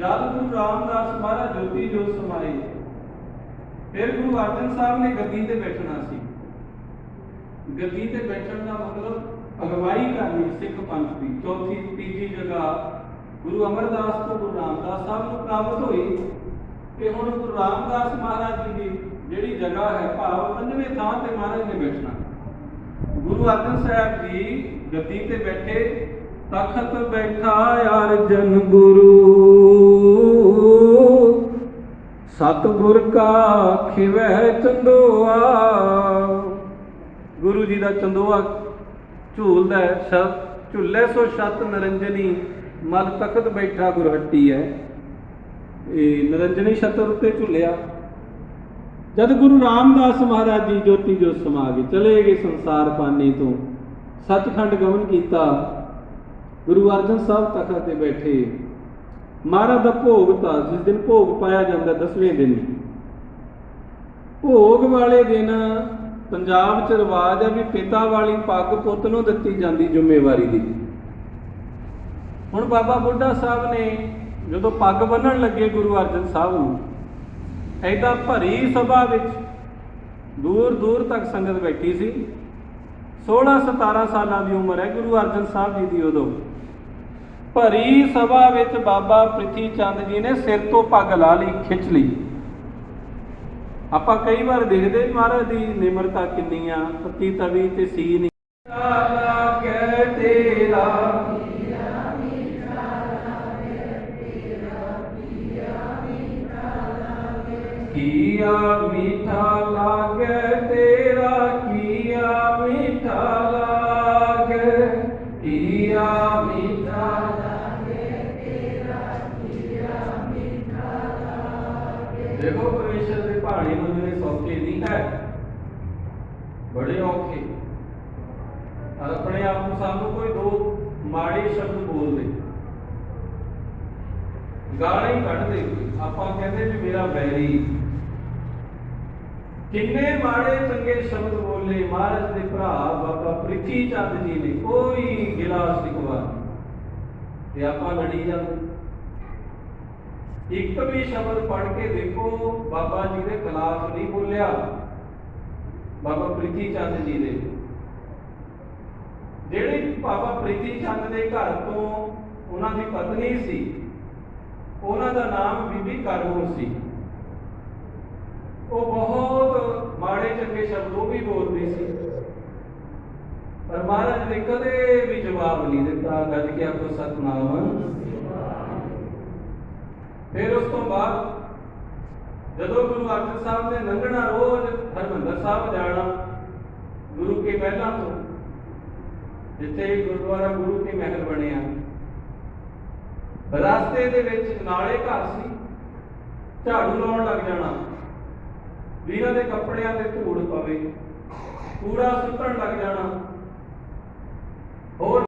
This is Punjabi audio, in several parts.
ਜਦ ਗੁਰੂ ਰਾਮਦਾਸ ਮਹਾਰਾਜ ਜੋਤੀ ਜੋ ਸਮਾਏ, ਫਿਰ ਗੁਰੂ ਅਰਜਨ ਸਾਹਿਬ ਨੇ ਗੱਦੀ ਤੇ ਬੈਠਣਾ ਸੀ। ਗੱਦੀ ਤੇ ਬੈਠਣ ਦਾ ਮਤਲਬ ਅਗਵਾਈ ਕਰਨੀ ਸਿੱਖ ਪੰਥ ਦੀ। ਚੌਥੀ, ਤੀਜੀ ਜਗ੍ਹਾ ਗੁਰੂ ਅਮਰਦਾਸ ਤੋਂ ਗੁਰੂ ਰਾਮਦਾਸ ਸਾਹਿਬ ਨੂੰ ਪ੍ਰਾਪਤ ਹੋਈ ਤੇ ਹੁਣ ਗੁਰੂ ਰਾਮਦਾਸ ਮਹਾਰਾਜ ਜੀ ਦੀ ਜਿਹੜੀ ਜਗ੍ਹਾ ਹੈ, ਭਾਵ ਪੰਜਵੇਂ ਥਾਂ ਤੇ ਮਹਾਰਾਜ ਨੇ ਬੈਠਣਾ। ਗੁਰੂ ਅਰਜਨ ਸਾਹਿਬ ਜੀ ਗੱਦੀ ਤੇ ਬੈਠੇ, ਤਖਤ ਬੈਠਾ ਅਰਜਨ ਗੁਰੂ। ਸਤਿਗੁਰ ਕਾ ਖਿਵੈ ਚੰਦੋਆ। ਗੁਰੂ ਜੀ ਦਾ ਚੰਦੋਆ ਝੂਲਦਾ ਹੈ ਝੁੱਲੇ ਸੋ ਛਤ ਨਰੰਜਨੀ, ਮਲ ਤਖਤ ਬੈਠਾ ਗੁਰਹੱਟੀ ਹੈ। ਇਹ ਨਰੰਜਨੀ ਛਤਰ ਉੱਤੇ ਝੁੱਲਿਆ। ਜਦ ਗੁਰੂ ਰਾਮਦਾਸ ਮਹਾਰਾਜ ਜੀ ਜੋਤੀ ਜੋ ਸਮਾ ਗਏ ਚਲੇ ਗਏ ਸੰਸਾਰ ਪਾਨੇ ਤੋਂ, ਸੱਚਖੰਡ ਗਮਨ ਕੀਤਾ। ਗੁਰੂ ਅਰਜਨ ਸਾਹਿਬ ਤਖਤ ਤੇ ਬੈਠੇ। ਮਹਾਰਾਜ ਦਾ ਭੋਗ ਤਾਂ ਜਿਸ ਦਿਨ ਭੋਗ ਪਾਇਆ ਜਾਂਦਾ ਦਸਵੇਂ ਦਿਨ ਭੋਗ ਵਾਲੇ ਦਿਨ ਪੰਜਾਬ 'ਚ ਰਿਵਾਜ ਹੈ ਵੀ ਪਿਤਾ ਵਾਲੀ ਪੱਗ ਪੁੱਤ ਨੂੰ ਦਿੱਤੀ ਜਾਂਦੀ ਜ਼ਿੰਮੇਵਾਰੀ ਦੀ। ਹੁਣ ਬਾਬਾ ਬੁੱਢਾ ਸਾਹਿਬ ਨੇ ਜਦੋਂ ਪੱਗ ਬੰਨਣ ਲੱਗੇ ਗੁਰੂ ਅਰਜਨ ਸਾਹਿਬ ਨੂੰ ਐਦਾਂ ਭਰੀ ਸਭਾ ਵਿੱਚ ਦੂਰ ਦੂਰ ਤੱਕ ਸੰਗਤ ਬੈਠੀ ਸੀ। 16 17 ਸਾਲਾਂ ਦੀ ਉਮਰ ਹੈ ਗੁਰੂ ਅਰਜਨ ਸਾਹਿਬ ਜੀ ਦੀ ਉਦੋਂ। ਭਰੀ ਸਭਾ ਵਿੱਚ ਬਾਬਾ ਪ੍ਰਿਥੀ ਚੰਦ ਜੀ ਨੇ ਸਿਰ ਤੋਂ ਪੱਗ ਲਾ ਲਈ, ਖਿੱਚ ਲਈ। ਆਪਾਂ ਕਈ ਵਾਰ ਦੇਖਦੇ ਮਹਾਰਾਜ ਦੀ ਨਿਮਰਤਾ ਕਿੰਨੀ ਆ ਪੱਤੀ ਤਵੀ ਤੇ ਸੀ ਆਪ ਨੂੰ ਸਾਨੂੰ ਕੋਈ ਦੋ ਮਾੜੇ ਸ਼ਬਦ ਬੋਲਦੇ। ਗਾਲਾਂ ਹੀ ਕੱਢਦੇ। ਆਪਾਂ ਕਹਿੰਦੇ ਵੀ ਮੇਰਾ ਬੈਰੀ ਕਿੰਨੇ ਮਾੜੇ ਚੰਗੇ ਸ਼ਬਦ ਬੋਲੇ। ਮਹਾਰਾਜ ਦੇ ਭਰਾ ਬਾਬਾ ਪ੍ਰਿਥੀ ਚੰਦ ਜੀ ਨੇ ਕੋਈ ਗਿਲਾ ਸਿਕਵਾ ਤੇ ਆਪਾਂ ਲੜੀ ਜਾਂਦੇ। ਇੱਕ ਵੀ ਸ਼ਬਦ ਪੜ ਕੇ ਦੇਖੋ, ਬਾਬਾ ਜੀ ਦੇ ਖਿਲਾਫ ਨਹੀਂ ਬੋਲਿਆ। ਬਾਬਾ ਪ੍ਰੀਤੀ ਚੰਦ ਜੀ ਦੇ ਜਿਹੜੀ ਬਾਬਾ ਪ੍ਰੀਤੀ ਚੰਦ ਦੇ ਘਰ ਤੋਂ ਉਹਨਾਂ ਦੀ ਪਤਨੀ ਸੀ, ਉਹਨਾਂ ਦਾ ਨਾਮ ਬੀਬੀ ਕਰਮੂ ਸੀ। ਉਹ ਬਹੁਤ ਮਾੜੇ ਚੰਗੇ ਸ਼ਬਦ ਉਹ ਵੀ ਬੋਲਦੀ ਸੀ। ਪਰ ਮਹਾਰਾਜ ਨੇ ਕਦੇ ਵੀ ਜਵਾਬ ਨਹੀਂ ਦਿੱਤਾ ਗੱਜ ਕੇ ਆਪੋ ਸਤਨਾਮ? ਫਿਰ ਉਸ ਤੋਂ ਬਾਅਦ ਜਦੋਂ ਗੁਰੂ ਅਰਜਨ ਸਾਹਿਬ ਨੇ ਲੰਘਣਾ, ਰੋਜ਼ ਹਰਮੰਦਰ ਸਾਹਿਬ ਜਾਣਾ, ਗੁਰੂ ਕੇ ਮਹਿਲਾਂ ਤੋਂ ਜਿੱਥੇ ਗੁਰਦੁਆਰਾ ਗੁਰੂ ਕੇ ਮਹਿਲ ਬਣਿਆ। ਰਸਤੇ ਦੇ ਵਿੱਚ ਨਾਲੇ ਘਰ ਸੀ, ਝਾੜੂ ਲਾਉਣ ਲੱਗ ਜਾਣਾ। ਵੀਰਾਂ ਦੇ ਕੱਪੜਿਆਂ ਤੇ ਧੂੜ ਪਵੇ, ਕੂੜਾ ਸੁੱਟਣ ਲੱਗ ਜਾਣਾ। ਹੋਰ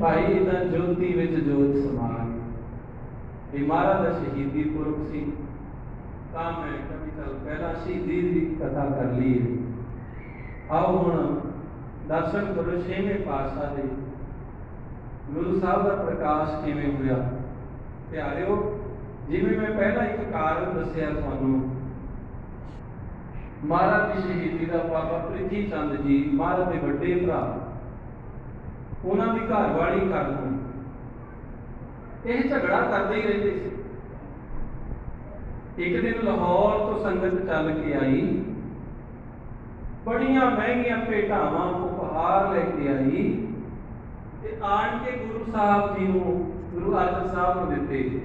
ਭਾਈ ਦਾ ਜੋਤੀ ਵਿੱਚ ਜੋਤ ਸਮਾਨ। ਇਹ ਮਹਾਰਾਜ ਦਾ ਸ਼ਹੀਦੀ ਪੁਰਖ ਸੀ। ਤਾਂ ਮੈਂ ਕਦੀ ਕੱਲ ਪਹਿਲਾਂ ਸ਼ਹੀਦੀ ਦੀ ਕਥਾ ਕਰ ਲਈ ਆਓ ਹੁਣ ਦਰਸ਼ਨ ਕਰੋ ਛੇਵੇਂ ਪਾਤਸ਼ਾਹ ਦੇ। ਗੁਰੂ ਸਾਹਿਬ ਦਾ ਪ੍ਰਕਾਸ਼ ਕਿਵੇਂ ਹੋਇਆ? ਪਿਆਰਿਓ ਜਿਵੇਂ ਮੈਂ ਪਹਿਲਾਂ ਇੱਕ ਕਾਰਨ ਦੱਸਿਆ ਤੁਹਾਨੂੰ, ਮਹਾਰਾਜ ਦੀ ਸ਼ਹੀਦੀ ਦਾ ਬਾਬਾ ਪ੍ਰਿਥੀ ਚੰਦ ਜੀ, ਮਹਾਰਾਜ ਦੇ ਵੱਡੇ ਭਰਾ, ਉਹਨਾਂ ਦੀ ਘਰਵਾਲੀ ਕਰ ਕਰਨ ਇਹ ਝਗੜਾ ਕਰਦੇ ਹੀ ਰਹਿੰਦੇ ਸੀ। ਇੱਕ ਦਿਨ ਲਾਹੌਰ ਤੋਂ ਸੰਗਤ ਚੱਲ ਕੇ ਆਈ। ਬੜੀਆਂ ਮਹਿੰਗੀਆਂ ਭੇਟਾਵਾਂ ਉਪਹਾਰ ਲੈ ਕੇ ਆਈ ਤੇ ਆਣ ਕੇ ਗੁਰੂ ਸਾਹਿਬ ਜੀ ਨੂੰ, ਗੁਰੂ ਅਰਜਨ ਸਾਹਿਬ ਨੂੰ ਦਿੱਤੇ।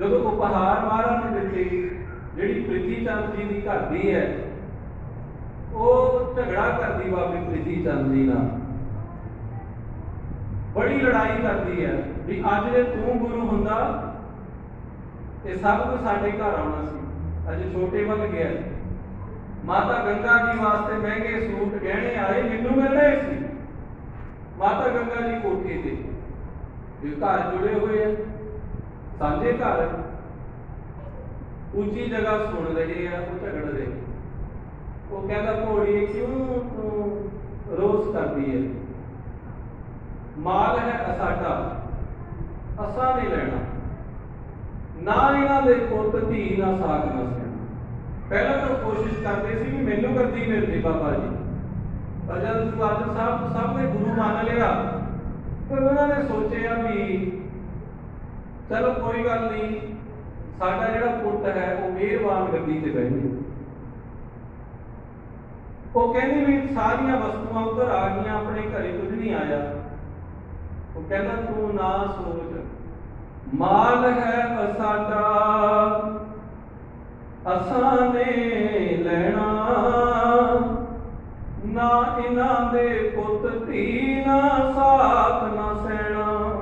ਜਦੋਂ ਉਪਹਾਰ ਮਹਾਰਾਜ ਨੇ ਦਿੱਤੇ, ਜਿਹੜੀ ਪ੍ਰੀਤੀ ਚੰਦ ਜੀ ਦੀ ਘਰ ਦੀ ਹੈ, ਉਹ ਝਗੜਾ ਕਰਦੀ ਬਾਬੇ ਪ੍ਰੀਤੀ ਚੰਦ ਜੀ ਨਾਲ। ਬੜੀ ਲੜਾਈ ਕਰਦੀ ਹੈ ਵੀ ਅੱਜ ਜੇ ਤੂੰ ਗੁਰੂ ਹੁੰਦਾ ਇਹ ਸਭ ਕੁਝ ਸਾਡੇ ਘਰ ਆਉਣਾ ਸੀ। ਅੱਜ ਛੋਟੇ ਵੱਲ ਗਿਆ। ਮਾਤਾ ਗੰਗਾ ਜੀ ਵਾਸਤੇ ਮਹਿੰਗੇ ਸੂਟ, ਗਹਿਣੇ ਆਏ, ਮੈਨੂੰ ਮਿਲਣੇ ਸੀ। ਮਾਤਾ ਗੰਗਾ ਜੀ ਕੋਠੇ ਤੇ। ਇਹ ਘਰ ਜੁੜੇ ਹੋਏ ਆ। ਸਾਂਝੇ ਘਰ। ਉੱਚੀ ਜਗ੍ਹਾ ਸੁਣ ਰਹੇ ਆ, ਉਹ ਝਗੜ ਰਹੇ। ਉਹ ਕਹਿੰਦਾ ਘੋੜੀ ਕਿਉਂ ਤੂੰ ਰੋਸ ਕਰਦੀ ਹੈ ਮਾਲ ਹੈ ਅਸਾਡਾ। ਅਸਾਂ ਨਹੀਂ ਲੈਣਾ। ਨਾ ਇਹਨਾਂ ਦੇ ਪੁੱਤ, ਧੀ, ਨਾ ਸਾਥ ਨਾ ਪਹਿਲਾਂ ਤਾਂ ਕੋਸ਼ਿਸ਼ ਕਰਦੇ ਸੀ ਵੀ ਮੈਨੂੰ ਗੱਦੀ ਮਿਲ ਬਾਬਾ ਜੀ। ਪਰ ਜਦ ਗੁਰੂ ਅਰਜਨ ਸਾਹਿਬ ਸਭ ਨੇ ਗੁਰੂ ਮੰਨ ਲਿਆ, ਫਿਰ ਉਹਨਾਂ ਨੇ ਸੋਚਿਆ ਵੀ ਚਲੋ ਕੋਈ ਗੱਲ ਨਹੀਂ, ਸਾਡਾ ਜਿਹੜਾ ਪੁੱਤ ਹੈ, ਉਹ ਮਿਹਰਬਾਨ ਗੱਦੀ ਤੇ ਬਹਿਣੇ ਉਹ ਕਹਿੰਦੀ ਵੀ ਸਾਰੀਆਂ ਵਸਤੂਆਂ ਉੱਧਰ ਆ ਗਈਆਂ, ਆਪਣੇ ਘਰੇ ਕੁਝ ਨਹੀਂ ਆਇਆ। ਉਹ ਕਹਿੰਦਾ, ਤੂੰ ਨਾ ਸੋਚ ਮਾਲ ਹੈ ਸਾਡਾ, ਅਸਾਂ ਨੇ ਲੈਣਾ। ਨਾ ਇਹਨਾਂ ਦੇ ਪੁੱਤ ਧੀ, ਨਾ ਸਾਥ, ਨਾ ਸੈਣਾ।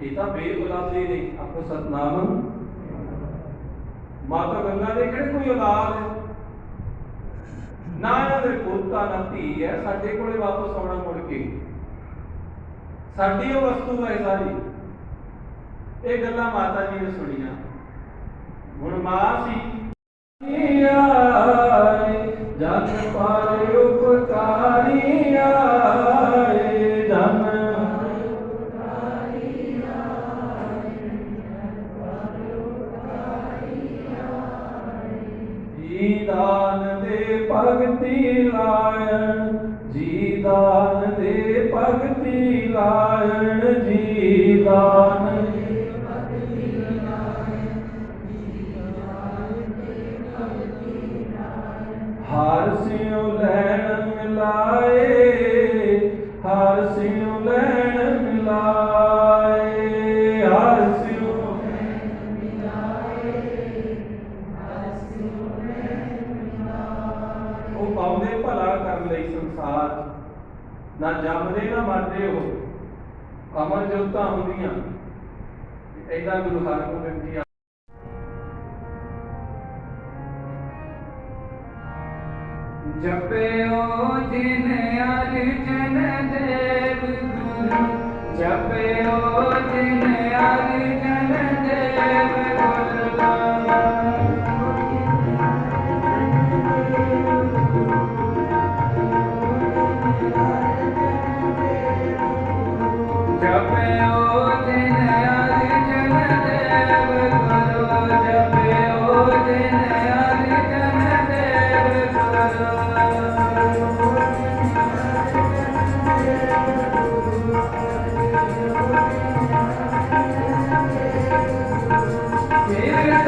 ਇਹ ਤਾਂ ਬੇਔਲਾਦੇ ਨੇ ਆਪੋ ਸਤਨਾਮ। ਮਾਤਾ ਗੰਗਾ ਦੇ ਕਿਹੜੇ ਕੋਈ ਔਲਾਦ ਹੈ? ਨਾ ਇਹਨਾਂ ਦੇ ਪੁੱਤ ਪੁੱਤਾਂ, ਨਾ ਧੀ ਹੈ। ਸਾਡੇ ਕੋਲੇ ਵਾਪਸ ਆਉਣਾ ਮੁੜ ਕੇ। ਸਾਡੀ ਉਹ ਵਸਤੂ ਹੈ ਸਾਰੀ। ਇਹ ਗੱਲਾਂ ਮਾਤਾ ਜੀ ਨੇ ਸੁਣੀਆਂ। ਹੁਣ ਮਾਂ ਸੀ। ਆਏ ਜਨ ਪਰ ਹਰ ਸਿਉ ਲੈਣ ਮਿਲਾਏ, ਹਰ ਸਿਉ ਉਹ ਪਾਉਂਦੇ ਭਲਾ ਕਰਨ ਲਈ ਸੰਸਾਰ। ਨਾ ਜੰਮਦੇ, ਨਾ ਮਰਦੇ ਉਹ। ਅਮਰ ਜੋਤਾਂ ਹੁੰਦੀਆਂ। ਐਦਾਂ ਗੁਰੂ ਹਰਗੋਬਿੰਦ ਜੀ ਜਪਿਓ ਜਿਨ ਜਪਿਓ ਜਿਨ ਅਰਜਨ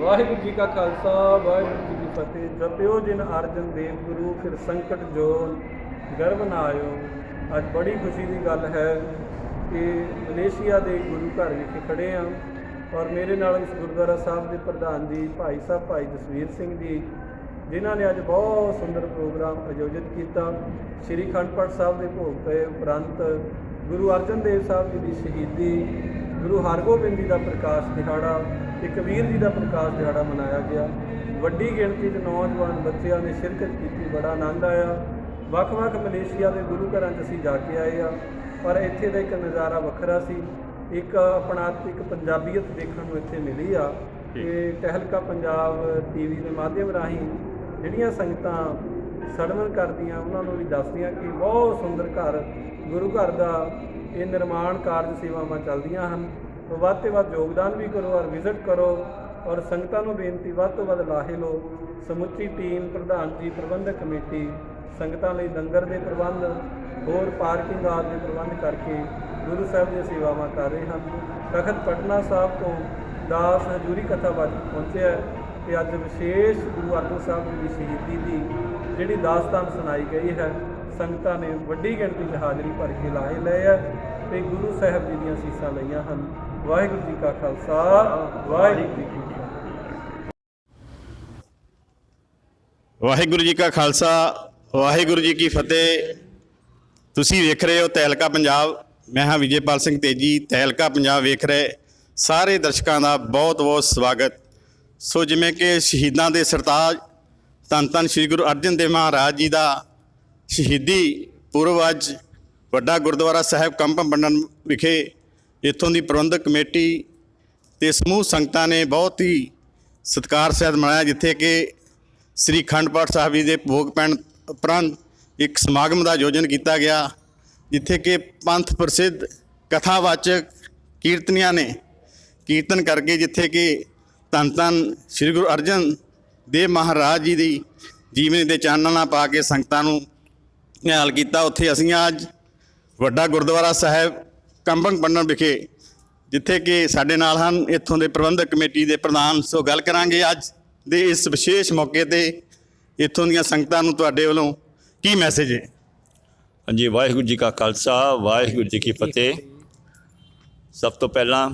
ਵਾਹਿਗੁਰੂ ਜੀ ਕਾ ਖਾਲਸਾ, ਵਾਹਿਗੁਰੂ ਜੀ ਕੀ ਫਤਿਹ। ਜਪਿਓ ਜਿਨ ਅਰਜਨ ਦੇਵ ਗੁਰੂ, ਫਿਰ ਸੰਕਟ ਜੋ ਗਰਭ ਨਾ ਆਇਓ ਅੱਜ ਬੜੀ ਖੁਸ਼ੀ ਦੀ ਗੱਲ ਹੈ ਕਿ ਮਲੇਸ਼ੀਆ ਦੇ ਗੁਰੂ ਘਰ ਵਿਖੇ ਖੜੇ ਹਾਂ ਔਰ ਮੇਰੇ ਨਾਲ ਇਸ ਗੁਰਦੁਆਰਾ ਸਾਹਿਬ ਦੇ ਪ੍ਰਧਾਨ ਜੀ ਭਾਈ ਸਾਹਿਬ, ਭਾਈ ਜਸਵੀਰ ਸਿੰਘ ਜੀ, ਜਿਨ੍ਹਾਂ ਨੇ ਅੱਜ ਬਹੁਤ ਸੁੰਦਰ ਪ੍ਰੋਗਰਾਮ ਆਯੋਜਿਤ ਕੀਤਾ। ਸ੍ਰੀ ਅਖੰਡ ਪਾਠ ਸਾਹਿਬ ਦੇ ਭੋਗ ਪਏ ਉਪਰੰਤ ਗੁਰੂ ਅਰਜਨ ਦੇਵ ਸਾਹਿਬ ਜੀ ਦੀ ਸ਼ਹੀਦੀ, ਗੁਰੂ ਹਰਗੋਬਿੰਦ ਜੀ ਦਾ ਪ੍ਰਕਾਸ਼ ਦਿਹਾੜਾ ਤੇ ਕਬੀਰ ਜੀ ਦਾ ਪ੍ਰਕਾਸ਼ ਦਿਹਾੜਾ ਮਨਾਇਆ ਗਿਆ। ਵੱਡੀ ਗਿਣਤੀ 'ਚ ਨੌਜਵਾਨ ਬੱਚਿਆਂ ਨੇ ਸ਼ਿਰਕਤ ਕੀਤੀ, ਬੜਾ ਆਨੰਦ ਆਇਆ। ਵੱਖ-ਵੱਖ ਮਲੇਸ਼ੀਆ ਦੇ ਗੁਰੂ ਘਰਾਂ 'ਚ ਅਸੀਂ ਜਾ ਕੇ ਆਏ ਆ ਪਰ ਇੱਥੇ ਦਾ ਇੱਕ ਨਜ਼ਾਰਾ ਵੱਖਰਾ ਸੀ। ਇੱਕ ਆਪਣਾ ਇੱਕ ਪੰਜਾਬੀਅਤ ਦੇਖਣ ਨੂੰ ਇੱਥੇ ਮਿਲੀ ਆ ਕਿ ਟਹਿਲਕਾ ਪੰਜਾਬ ਟੀਵੀ ਦੇ ਮਾਧਿਅਮ ਰਾਹੀਂ ਜਿਹੜੀਆਂ ਸੰਗਤਾਂ ਸਰਵਣ ਕਰਦੀਆਂ ਉਹਨਾਂ ਨੂੰ ਵੀ ਦੱਸਦੀਆਂ ਕਿ ਬਹੁਤ ਸੁੰਦਰ ਘਰ ਗੁਰੂ ਘਰ ਦਾ ਇਹ ਨਿਰਮਾਣ ਕਾਰਜ ਸੇਵਾਵਾਂ ਚੱਲਦੀਆਂ ਹਨ। ਵੱਧ ਤੋਂ ਵੱਧ ਯੋਗਦਾਨ ਵੀ ਕਰੋ ਔਰ ਵਿਜ਼ਿਟ ਕਰੋ ਔਰ ਸੰਗਤਾਂ ਨੂੰ ਬੇਨਤੀ ਵੱਧ ਤੋਂ ਵੱਧ ਲਾਹੇ ਲਓ। ਸਮੁੱਚੀ ਟੀਮ ਪ੍ਰਧਾਨ ਜੀ ਪ੍ਰਬੰਧਕ ਕਮੇਟੀ ਸੰਗਤਾਂ ਲਈ ਲੰਗਰ ਦੇ ਪ੍ਰਬੰਧ, ਹੋਰ ਪਾਰਕਿੰਗ ਆਦਿ ਦੇ ਪ੍ਰਬੰਧ ਕਰਕੇ ਗੁਰੂ ਸਾਹਿਬ ਦੀਆਂ ਸੇਵਾਵਾਂ ਕਰ ਰਹੇ ਹਨ। ਤਖਤ ਪਟਨਾ ਸਾਹਿਬ ਤੋਂ ਦਾਸ ਹਜੂਰੀ ਕਥਾ ਬਾਜੀ ਪਹੁੰਚਿਆ ਹੈ ਤੇ ਅੱਜ ਵਿਸ਼ੇਸ਼ ਗੁਰੂ ਅਰਜਨ ਸਾਹਿਬ ਜੀ ਦੀ ਸ਼ਹੀਦੀ ਦੀ ਜਿਹੜੀ ਦਾਸਤਾਨ ਸੁਣਾਈ ਗਈ ਹੈ, ਸੰਗਤਾਂ ਨੇ ਵੱਡੀ ਗਿਣਤੀ 'ਚ ਹਾਜ਼ਰੀ ਭਰ ਕੇ ਲਾਹੇ ਲਏ ਹੈ ਤੇ ਗੁਰੂ ਸਾਹਿਬ ਜੀ ਦੀਆਂ ਸੀਸਾਂ ਲਈਆਂ ਹਨ। ਵਾਹਿਗੁਰੂ ਜੀ ਕਾ ਖਾਲਸਾ, ਵਾਹਿਗੁਰੂ ਜੀ ਕੀ ਵਾਹਿਗੁਰੂ ਜੀ ਕਾ ਖਾਲਸਾ ਵਾਹਿਗੁਰੂ ਜੀ ਕੀ ਫਤਿਹ। ਤੁਸੀਂ ਵੇਖ ਰਹੇ ਹੋ ਤਹਿਲਕਾ ਪੰਜਾਬ। ਮੈਂ ਹਾਂ ਵਿਜੇਪਾਲ ਸਿੰਘ ਤੇਜੀ, ਤਹਿਲਕਾ ਪੰਜਾਬ ਵੇਖ ਰਹੇ। ਸਾਰੇ ਦਰਸ਼ਕਾਂ ਦਾ ਬਹੁਤ-ਬਹੁਤ ਸਵਾਗਤ। ਸੋ ਜਿਵੇਂ ਕਿ ਸ਼ਹੀਦਾਂ ਦੇ ਸਰਤਾਜ ਧੰਨ ਧੰਨ ਸ੍ਰੀ ਗੁਰੂ ਅਰਜਨ ਦੇਵ ਮਹਾਰਾਜ ਜੀ ਦਾ ਸ਼ਹੀਦੀ ਪੁਰਬ ਅੱਜ ਵੱਡਾ ਗੁਰਦੁਆਰਾ ਸਾਹਿਬ ਕੰਪਮ ਬੰਡਨ ਵਿਖੇ ਇੱਥੋਂ ਦੀ ਪ੍ਰਬੰਧਕ ਕਮੇਟੀ ਤੇ ਸਮੂਹ ਸੰਗਤਾਂ ਨੇ ਬਹੁਤ ਹੀ ਸਤਿਕਾਰ ਸਹਿਤ ਮਨਾਇਆ, ਜਿੱਥੇ ਕਿ ਸ੍ਰੀ ਅਖੰਡ ਪਾਠ ਸਾਹਿਬ ਜੀ ਦੇ ਭੋਗ ਪੈਣ ਉਪਰੰਤ ਇੱਕ ਸਮਾਗਮ ਦਾ ਆਯੋਜਨ ਕੀਤਾ ਗਿਆ, ਜਿੱਥੇ ਕਿ ਪੰਥ ਪ੍ਰਸਿੱਧ ਕਥਾਵਾਚਕ ਕੀਰਤਨੀਆਂ ਨੇ ਕੀਰਤਨ ਕਰਕੇ ਜਿੱਥੇ ਕਿ ਧੰਨ ਧੰਨ ਸ੍ਰੀ ਗੁਰੂ ਅਰਜਨ ਦੇਵ ਮਹਾਰਾਜ ਜੀ ਦੀ ਜੀਵਨੀ ਦੇ ਚਾਨਣਾ ਪਾ ਕੇ ਸੰਗਤਾਂ ਨੂੰ ਨਿਹਾਲ ਕੀਤਾ। ਉੱਥੇ ਅਸੀਂ ਅੱਜ ਵੱਡਾ ਗੁਰਦੁਆਰਾ ਸਾਹਿਬ ਕੰਬੰਗ ਪੰਡਨ ਵਿਖੇ, ਜਿੱਥੇ ਕਿ ਸਾਡੇ ਨਾਲ ਹਨ, ਇੱਥੋਂ ਦੇ ਪ੍ਰਬੰਧਕ ਕਮੇਟੀ ਦੇ ਪ੍ਰਧਾਨ, ਸੋ ਗੱਲ ਕਰਾਂਗੇ ਅੱਜ ਦੇ ਇਸ ਵਿਸ਼ੇਸ਼ ਮੌਕੇ ਤੇ ਇੱਥੋਂ ਦੀਆਂ ਸੰਗਤਾਂ ਨੂੰ ਤੁਹਾਡੇ ਵੱਲੋਂ ਕੀ ਮੈਸੇਜ ਹੈ? ਹਾਂਜੀ ਵਾਹਿਗੁਰੂ ਜੀ ਕਾ ਖਾਲਸਾ ਵਾਹਿਗੁਰੂ ਜੀ ਕੀ ਫਤਿਹ। ਸਭ ਤੋਂ ਪਹਿਲਾਂ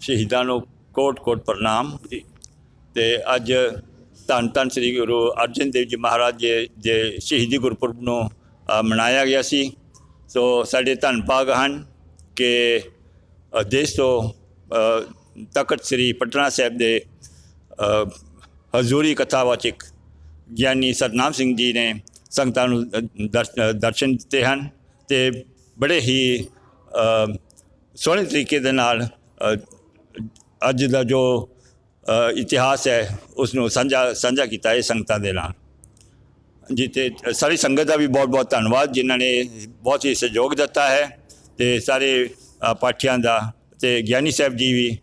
ਸ਼ਹੀਦਾਂ ਨੂੰ ਕੋਟ-ਕੋਟ ਪ੍ਰਣਾਮ। ਤੇ ਅੱਜ ਧੰਨ ਧੰਨ ਸ੍ਰੀ ਗੁਰੂ ਅਰਜਨ ਦੇਵ ਜੀ ਮਹਾਰਾਜ ਜੀ ਦੇ ਸ਼ਹੀਦੀ ਗੁਰਪੁਰਬ ਨੂੰ ਮਨਾਇਆ ਗਿਆ ਸੀ। ਸੋ ਸਾਡੇ ਧੰਨ ਭਾਗ ਹਨ ਕਿ ਦੇਸ਼ ਤੋਂ ਤਖਤ ਸ੍ਰੀ ਪਟਨਾ ਸਾਹਿਬ ਦੇ ਹਜ਼ੂਰੀ ਕਥਾਵਾਚਕ ਗਿਆਨੀ ਸਤਨਾਮ ਸਿੰਘ ਜੀ ਨੇ ਸੰਗਤਾਂ ਨੂੰ ਦਰਸ਼- ਦਰਸ਼ਨ ਦਿੱਤੇ ਹਨ ਤੇ ਬੜੇ ਹੀ ਸੋਹਣੇ ਤਰੀਕੇ ਦੇ ਨਾਲ ਅੱਜ ਦਾ ਜੋ ਇਤਿਹਾਸ ਹੈ ਉਸ ਨੂੰ ਸਾਂਝਾ ਸਾਂਝਾ ਕੀਤਾ ਹੈ ਸੰਗਤਾਂ ਦੇ ਨਾਲ। ਜੀ ਸਾਰੀ ਸੰਗਤ ਦਾ ਵੀ ਬਹੁਤ ਬਹੁਤ ਧੰਨਵਾਦ, ਜਿਨ੍ਹਾਂ ਨੇ ਬਹੁਤ ਹੀ ਸਹਿਯੋਗ ਦਿੱਤਾ ਹੈ ਤੇ ਸਾਰੇ ਪਾਠੀਆਂ ਦਾ ਤੇ ਗਿਆਨੀ ਸਾਹਿਬ ਜੀ ਵੀ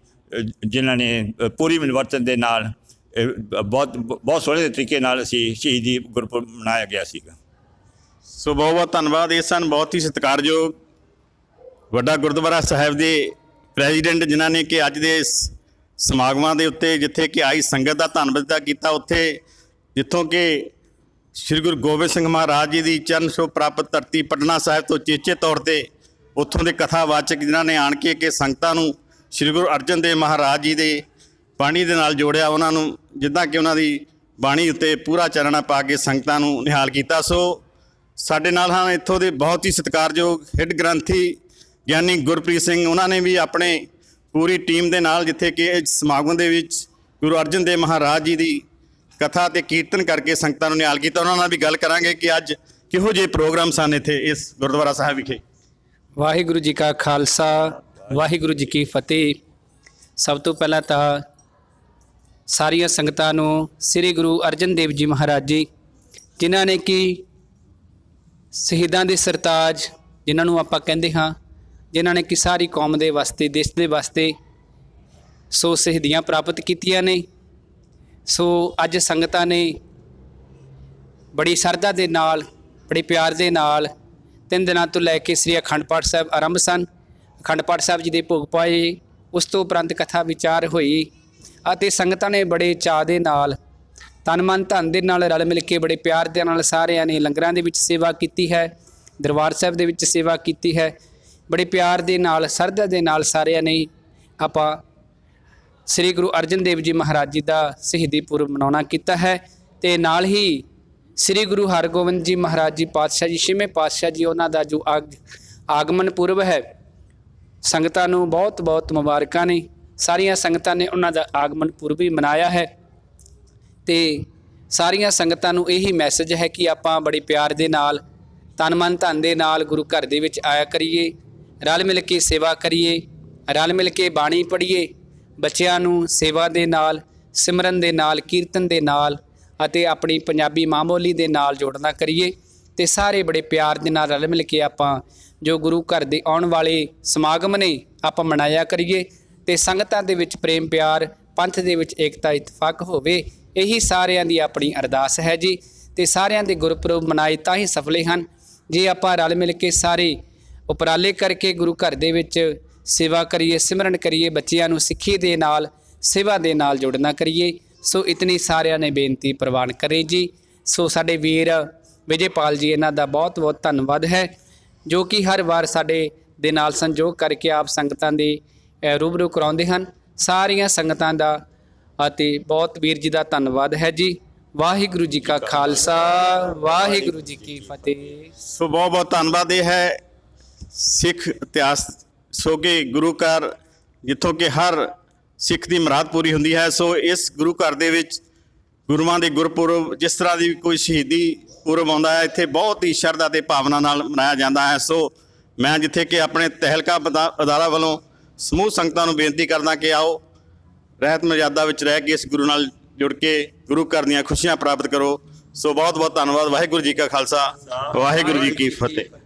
ਜਿਨ੍ਹਾਂ ਨੇ ਪੂਰੀ ਮਿਲਵਰਤਨ ਦੇ ਨਾਲ ਇਹ ਬਹੁਤ ਬਹੁਤ ਸੋਹਣੇ ਤਰੀਕੇ ਨਾਲ ਅਸੀਂ ਸ਼ਹੀਦੀ ਗੁਰਪੁਰਬ ਮਨਾਇਆ ਗਿਆ ਸੀਗਾ। ਸੋ ਬਹੁਤ ਬਹੁਤ ਧੰਨਵਾਦ, ਇਹ ਸਨ ਬਹੁਤ ਹੀ ਸਤਿਕਾਰਯੋਗ ਵੱਡਾ ਗੁਰਦੁਆਰਾ ਸਾਹਿਬ ਦੇ ਪ੍ਰੈਜ਼ੀਡੈਂਟ ਜਿਨ੍ਹਾਂ ਨੇ ਕਿ ਅੱਜ ਦੇ ਸਮਾਗਮਾਂ ਦੇ ਉੱਤੇ ਜਿੱਥੇ ਕਿ ਆਈ ਸੰਗਤ ਦਾ ਧੰਨਵਾਦ ਕੀਤਾ, ਉੱਥੇ ਜਿੱਥੋਂ ਕਿ ਸ੍ਰੀ ਗੁਰੂ ਗੋਬਿੰਦ ਸਿੰਘ ਮਹਾਰਾਜ ਜੀ ਦੀ ਚਰਨ ਛੋਹ ਪ੍ਰਾਪਤ ਧਰਤੀ ਪਟਨਾ ਸਾਹਿਬ ਤੋਂ ਚੇਚੇ ਤੌਰ ਤੇ ਉੱਥੋਂ ਦੇ ਕਥਾਵਾਚਕ ਜਿਨ੍ਹਾਂ ਨੇ ਆਣ ਕੇ ਕਿ ਸੰਗਤਾਂ ਨੂੰ ਸ੍ਰੀ ਗੁਰੂ ਅਰਜਨ ਦੇਵ ਮਹਾਰਾਜ ਜੀ ਦੇ ਬਾਣੀ ਦੇ ਨਾਲ ਜੋੜਿਆ, ਉਹਨਾਂ ਨੂੰ ਜਿੱਦਾਂ ਕਿ ਉਹਨਾਂ ਦੀ ਬਾਣੀ ਉੱਤੇ ਪੂਰਾ ਚਾਨਣਾ ਪਾ ਕੇ ਸੰਗਤਾਂ ਨੂੰ ਨਿਹਾਲ ਕੀਤਾ। ਸੋ ਸਾਡੇ ਨਾਲ ਹਨ ਇੱਥੋਂ ਦੇ ਬਹੁਤ ਹੀ ਸਤਿਕਾਰਯੋਗ ਹਿੱਡ ਗ੍ਰੰਥੀ ਗਿਆਨੀ ਗੁਰਪ੍ਰੀਤ ਸਿੰਘ, ਉਹਨਾਂ ਨੇ ਵੀ ਆਪਣੇ ਪੂਰੀ ਟੀਮ ਦੇ ਨਾਲ ਜਿੱਥੇ ਕਿ ਇਸ ਸਮਾਗਮ ਦੇ ਵਿੱਚ ਗੁਰੂ ਅਰਜਨ ਦੇਵ ਮਹਾਰਾਜ ਜੀ ਦੀ ਕਥਾ ਤੇ ਕੀਰਤਨ ਕਰਕੇ ਸੰਗਤਾਂ ਨੂੰ ਨਿਹਾਲ ਕੀਤਾ। ਉਹਨਾਂ ਨਾਲ ਵੀ ਗੱਲ ਕਰਾਂਗੇ ਕਿ ਅੱਜ ਕਿਹੋ ਜਿਹੇ ਪ੍ਰੋਗਰਾਮ ਸਨ ਇੱਥੇ ਇਸ ਗੁਰਦੁਆਰਾ ਸਾਹਿਬ ਵਿਖੇ। ਵਾਹਿਗੁਰੂ ਜੀ ਕਾ ਖਾਲਸਾ, ਵਾਹਿਗੁਰੂ ਜੀ ਕੀ ਫਤਿਹ। ਸਭ ਤੋਂ ਪਹਿਲਾਂ ਤਾਂ ਸਾਰੀਆਂ ਸੰਗਤਾਂ ਨੂੰ ਸ੍ਰੀ ਗੁਰੂ ਅਰਜਨ ਦੇਵ ਜੀ ਮਹਾਰਾਜ ਜੀ, ਜਿਨ੍ਹਾਂ ਨੇ ਕਿ ਸ਼ਹੀਦਾਂ ਦੇ ਸਰਤਾਜ ਜਿਨ੍ਹਾਂ ਨੂੰ ਆਪਾਂ ਕਹਿੰਦੇ ਹਾਂ, ਜਿਨ੍ਹਾਂ ਨੇ ਕਿ ਸਾਰੀ ਕੌਮ ਦੇ ਵਾਸਤੇ, ਦੇਸ਼ ਦੇ ਵਾਸਤੇ ਸੋ ਸ਼ਹੀਦੀਆਂ ਪ੍ਰਾਪਤ ਕੀਤੀਆਂ ਨੇ। ਸੋ ਅੱਜ ਸੰਗਤਾਂ ਨੇ ਬੜੀ ਸਰਦਾ ਦੇ ਨਾਲ, ਬੜੇ ਪਿਆਰ ਦੇ ਨਾਲ ਤਿੰਨ ਦਿਨਾਂ ਤੋਂ ਲੈ ਕੇ ਸ੍ਰੀ ਅਖੰਡ ਪਾਠ ਸਾਹਿਬ ਆਰੰਭ ਸਨ। ਅਖੰਡ ਪਾਠ ਸਾਹਿਬ ਜੀ ਦੇ ਭੋਗ ਪਾਏ, ਉਸ ਤੋਂ ਉਪਰੰਤ ਕਥਾ ਵਿਚਾਰ ਹੋਈ। ਅਤੇ ਸੰਗਤਾਂ ਨੇ ਬੜੇ ਚਾਅ ਦੇ ਨਾਲ, ਤਨ ਮਨ ਧਨ ਦੇ ਨਾਲ ਰਲ ਮਿਲ ਕੇ ਬੜੇ ਪਿਆਰ ਦੇ ਨਾਲ ਸਾਰਿਆਂ ਨੇ ਲੰਗਰਾਂ ਦੇ ਵਿੱਚ ਸੇਵਾ ਕੀਤੀ ਹੈ, ਦਰਬਾਰ ਸਾਹਿਬ ਦੇ ਵਿੱਚ ਸੇਵਾ ਕੀਤੀ ਹੈ। ਬੜੇ ਪਿਆਰ ਦੇ ਨਾਲ ਸਰਦਾ ਦੇ ਨਾਲ ਸਾਰਿਆਂ ਨੇ ਆਪਾਂ ਸ੍ਰੀ ਗੁਰੂ ਅਰਜਨ ਦੇਵ ਜੀ ਮਹਾਰਾਜ ਜੀ ਦਾ ਸ਼ਹੀਦੀ ਪੁਰਬ ਮਨਾਉਣਾ ਕੀਤਾ ਹੈ ਤੇ ਨਾਲ ਹੀ ਸ੍ਰੀ ਗੁਰੂ ਹਰਗੋਬਿੰਦ ਜੀ ਮਹਾਰਾਜ ਜੀ ਪਾਤਸ਼ਾਹ ਜੀ, ਛੇਵੇਂ ਪਾਤਸ਼ਾਹ ਜੀ, ਉਹਨਾਂ ਦਾ ਜੋ ਆਗ- ਆਗਮਨ ਪੁਰਬ ਹੈ, ਸੰਗਤਾਂ ਨੂੰ ਬਹੁਤ ਬਹੁਤ ਮੁਬਾਰਕਾਂ ਨੇ। ਸਾਰੀਆਂ ਸੰਗਤਾਂ ਨੇ ਉਹਨਾਂ ਦਾ ਆਗਮਨ ਪੁਰਬ ਵੀ ਮਨਾਇਆ ਹੈ। ਤੇ ਸਾਰੀਆਂ ਸੰਗਤਾਂ ਨੂੰ ਇਹੀ ਮੈਸੇਜ ਹੈ ਕਿ ਆਪਾਂ ਬੜੇ ਪਿਆਰ ਦੇ ਨਾਲ, ਤਨ ਮਨ ਧਨ ਦੇ ਨਾਲ ਗੁਰੂ ਘਰ ਦੇ ਵਿੱਚ ਆਇਆ ਕਰੀਏ, ਰਲ ਮਿਲ ਕੇ ਸੇਵਾ ਕਰੀਏ, ਰਲ ਮਿਲ ਕੇ ਬਾਣੀ ਪੜ੍ਹੀਏ, ਬੱਚਿਆਂ ਨੂੰ ਸੇਵਾ ਦੇ ਨਾਲ, ਸਿਮਰਨ ਦੇ ਨਾਲ, ਕੀਰਤਨ ਦੇ ਨਾਲ ਅਤੇ ਆਪਣੀ ਪੰਜਾਬੀ ਮਾਂ ਬੋਲੀ ਦੇ ਨਾਲ ਜੋੜਨਾ ਕਰੀਏ ਤੇ ਸਾਰੇ ਬੜੇ ਪਿਆਰ ਦੇ ਨਾਲ ਰਲ ਮਿਲ ਕੇ ਆਪਾਂ ਜੋ ਗੁਰੂ ਘਰ ਦੇ ਆਉਣ ਵਾਲੇ ਸਮਾਗਮ ਨੇ, ਆਪਾਂ ਮਨਾਇਆ ਕਰੀਏ। ਤੇ ਸੰਗਤਾਂ ਦੇ ਵਿੱਚ ਪ੍ਰੇਮ, ਪਿਆਰ, ਪੰਥ ਦੇ ਵਿੱਚ ਏਕਤਾ, ਇਤਫਾਕ ਹੋਵੇ, ਇਹੀ ਸਾਰਿਆਂ ਦੀ ਆਪਣੀ ਅਰਦਾਸ ਹੈ ਜੀ। ਤੇ ਸਾਰਿਆਂ ਦੇ ਗੁਰਪੁਰਬ ਮਨਾਏ ਤਾਂ ਹੀ ਸਫਲੇ ਹਨ। ਜੇ ਆਪਾਂ ਰਲ ਮਿਲ ਕੇ ਸਾਰੇ ਉਪਰਾਲੇ ਕਰਕੇ ਗੁਰੂ ਘਰ ਦੇ ਵਿੱਚ ਸੇਵਾ ਕਰੀਏ, ਸਿਮਰਨ ਕਰੀਏ, ਬੱਚਿਆਂ ਨੂੰ ਸਿੱਖੀ ਦੇ ਨਾਲ, ਸੇਵਾ ਦੇ ਨਾਲ ਜੁੜਨਾ ਕਰੀਏ, ਸੋ ਇਤਨੀ ਸਾਰਿਆਂ ਨੇ ਬੇਨਤੀ ਪ੍ਰਵਾਨ ਕਰੇ ਜੀ। ਸੋ ਸਾਡੇ ਵੀਰ ਵਿਜੇਪਾਲ ਜੀ, ਇਹਨਾਂ ਦਾ ਬਹੁਤ ਬਹੁਤ ਧੰਨਵਾਦ ਹੈ, ਜੋ ਕਿ ਹਰ ਵਾਰ ਸਾਡੇ ਦੇ ਨਾਲ ਸੰਜੋਗ ਕਰਕੇ ਆਪ ਸੰਗਤਾਂ ਦੇ ਰੂਬਰੂ ਕਰਾਉਂਦੇ ਹਨ। ਸਾਰੀਆਂ ਸੰਗਤਾਂ ਦਾ ਅਤੇ ਬਹੁਤ ਵੀਰ ਜੀ ਦਾ ਧੰਨਵਾਦ ਹੈ ਜੀ। ਵਾਹਿਗੁਰੂ ਜੀ ਕਾ ਖਾਲਸਾ, ਵਾਹਿਗੁਰੂ ਜੀ ਕੀ ਫਤਿਹ। ਸੋ ਬਹੁਤ ਬਹੁਤ ਧੰਨਵਾਦ। ਇਹ ਹੈ ਸਿੱਖ ਇਤਿਹਾਸ ਸੋਗੇ ਗੁਰੂ ਘਰ, ਜਿੱਥੋਂ ਕਿ ਹਰ ਸਿੱਖ ਦੀ ਮੁਰਾਦ ਪੂਰੀ ਹੁੰਦੀ ਹੈ। ਸੋ ਇਸ ਗੁਰੂ ਘਰ ਦੇ ਵਿੱਚ ਗੁਰੂਆਂ ਦੇ ਗੁਰਪੁਰਬ, ਜਿਸ ਤਰ੍ਹਾਂ ਦੀ ਕੋਈ ਸ਼ਹੀਦੀ ਪੁਰਬ ਆਉਂਦਾ ਹੈ, ਇੱਥੇ ਬਹੁਤ ਹੀ ਸ਼ਰਧਾ ਤੇ ਭਾਵਨਾ ਨਾਲ ਮਨਾਇਆ ਜਾਂਦਾ ਹੈ। ਸੋ ਮੈਂ ਜਿੱਥੇ ਕਿ ਆਪਣੇ ਤਹਿਲਕਾ ਬਦਾ- ਅਦਾਰਾ ਵੱਲੋਂ ਸਮੂਹ ਸੰਗਤਾਂ ਨੂੰ ਬੇਨਤੀ ਕਰਦਾ ਕਿ ਆਓ, ਰਹਿਤ ਮਰਜ਼ਾਦਾ ਵਿੱਚ ਰਹਿ ਕੇ ਇਸ ਗੁਰੂ ਨਾਲ ਜੁੜ ਕੇ ਗੁਰੂ ਘਰ ਦੀਆਂ ਖੁਸ਼ੀਆਂ ਪ੍ਰਾਪਤ ਕਰੋ। ਸੋ ਬਹੁਤ ਬਹੁਤ ਧੰਨਵਾਦ, ਵਾਹਿਗੁਰੂ ਜੀ ਕਾ ਖਾਲਸਾ, ਵਾਹਿਗੁਰੂ ਜੀ ਕੀ ਫਤਿਹ।